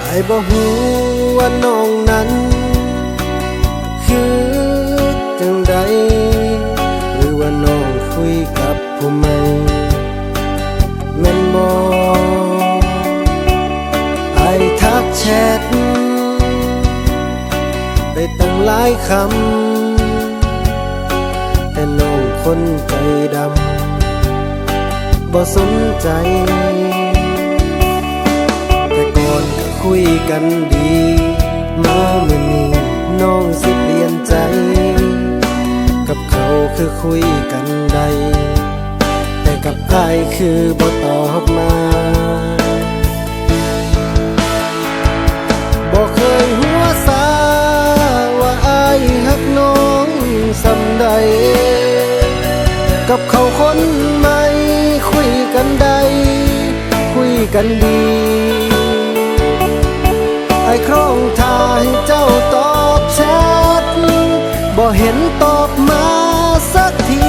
ไอ้บ่ฮู้ว่าน้องนั้น คือ แชทไปตั้งหลายคำ แต่น้องคนใจดำบ่สนใจ แต่ก่อนก็คุยกันดีมาเมื่อนี้น้องสิเปลี่ยนใจ กับเขาคือคุยกันได้ แต่กับอายคือบ่ตอบมา กับเขาคนใหม่คุยกันได้คุยกันดี ไอ้ครองทายเจ้าตอบแชทบ่เห็นตอบมาสักที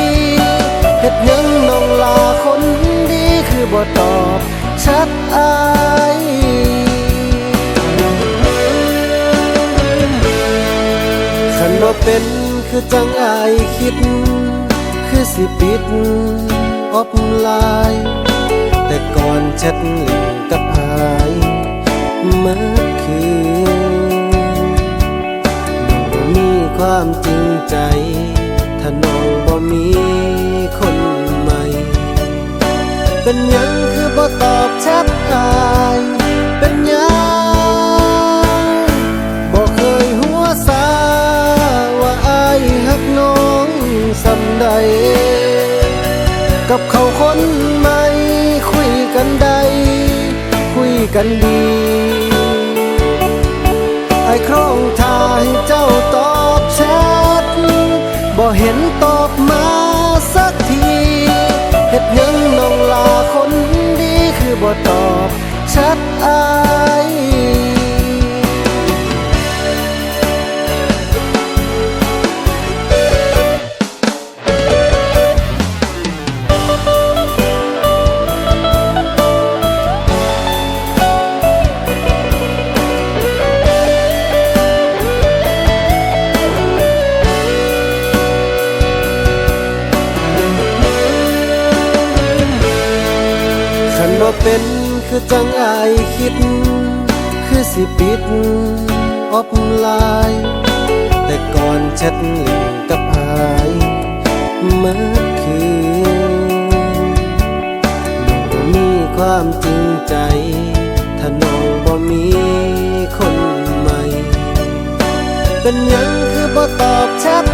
เฮ็ดยังน้องลาคนดีคือบ่ตอบแชทอายคันบ่เป็นคือจังอายคิด คือสิปิดออฟไลน์แต่ก่อนแชทเล่นกับอายเมื่อคืนน้องมีความจริงใจ ถ้าน้องบ่มีคนใหม่ เป็นยังคือบ่ตอบแชทอาย กันดี ไอ้ครองทายเจ้าตอบแชทบ่เห็นตอบมาสักทีเห็ดยังน้องลาคนดีคือบ่ตอบแชทอาย บ่เป็นคือจังอายคิด คือสิปิดออฟไลน์แต่ก่อนแชทเล่นกับอายเมื่อคืนน้องมีความจริงใจ ถ้าน้องบ่มีคนใหม่ เป็นยังคือบ่ตอบแชท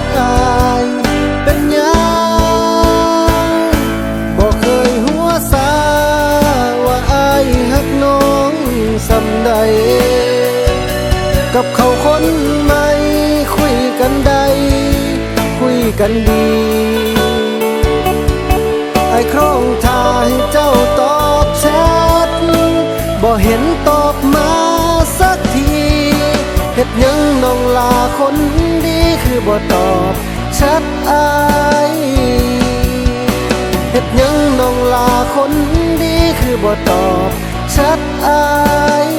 กับเขาคนใหม่คุยกันได้คุยกันดีไอ้ครองทายเจ้าตอบแชทบ่เห็นตอบมาสักทีเฮ็ดยังน้องลาคนดีคือบ่ตอบแชทอายเฮ็ดยังน้องลาคนดีคือบ่ตอบแชทอาย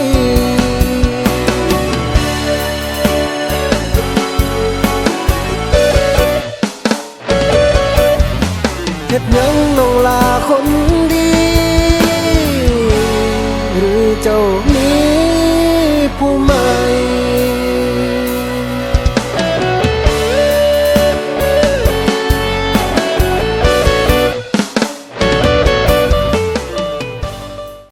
ฮ็ดหยังน้องลาคนดี หรือเจ้ามีผู้มา